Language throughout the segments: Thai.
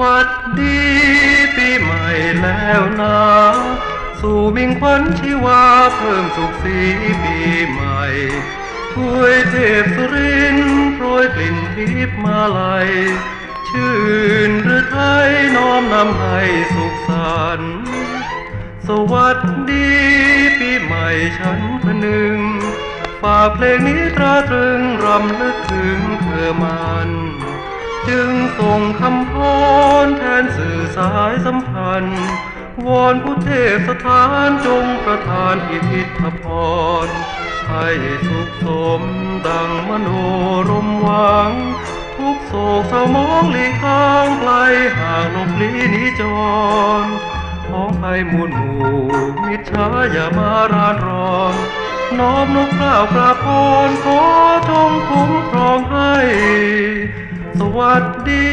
วัสดีปีใหม่แล้วนะ สู่มิ่งควันชีวาเพิ่มสุขสีปีใหม่ถ้วยเทพสุรินโปรยกลิ่นทิพมาลัย ชื่นหรือไทยน้อมนำให้สุขสันต์สวัสดีปีใหม่ฉันพนึงฝากเพลงนี้ตราตรึงรำลึกถึงเธอมัน จึงส่งคำพรแทนสื่อสายสัมพันธ์ วอนผู้เทพสถานจงประทานอิทธิพรให้สุขสมดังมโนรมหวัง ทุกโศกเศร้ามองหลีกทางไกลห่างลบลีนิจรของภัยมูลหมู่ มิจฉาอย่ามารานรอน น้อมนกกล่าวกราบพรขอจง วัสดี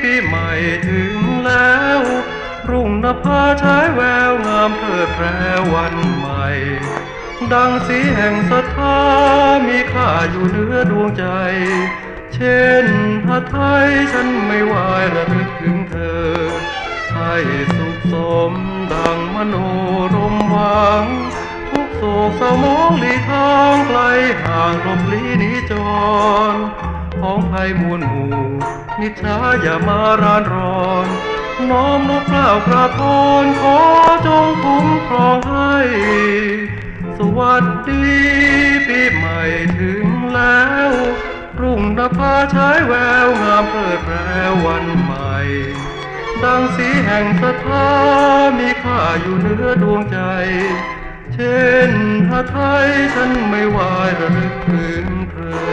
ปีใหม่ถึงแล้ว รุ่งนภาฉายแววงามเพลิดแพรวันใหม่ ดังสีแห่งศรัทธามีค่าอยู่เหนือดวงใจ เช่นพระไทยฉันไม่ไหวระลึกถึงเธอ ให้สุขสมดังมโนรมหวัง ทุกโศกเศร้ามองหลีทางไกลห่างลมลีหนิจร ของภัยมูลหมู่นิจฉาอย่ามารานรอน น้อมนกเกล่ากราบพรขอจงคุ้มครองให้ สวัสดีปีใหม่ถึงแล้ว รุ่งนภาฉายแววงามเพิดแพรวันใหม่ ดังสีแห่งศรัทธามีค่าอยู่เหนือดวงใจ เช่นพระไทยฉันไม่ไหวระลึกถึงเธอ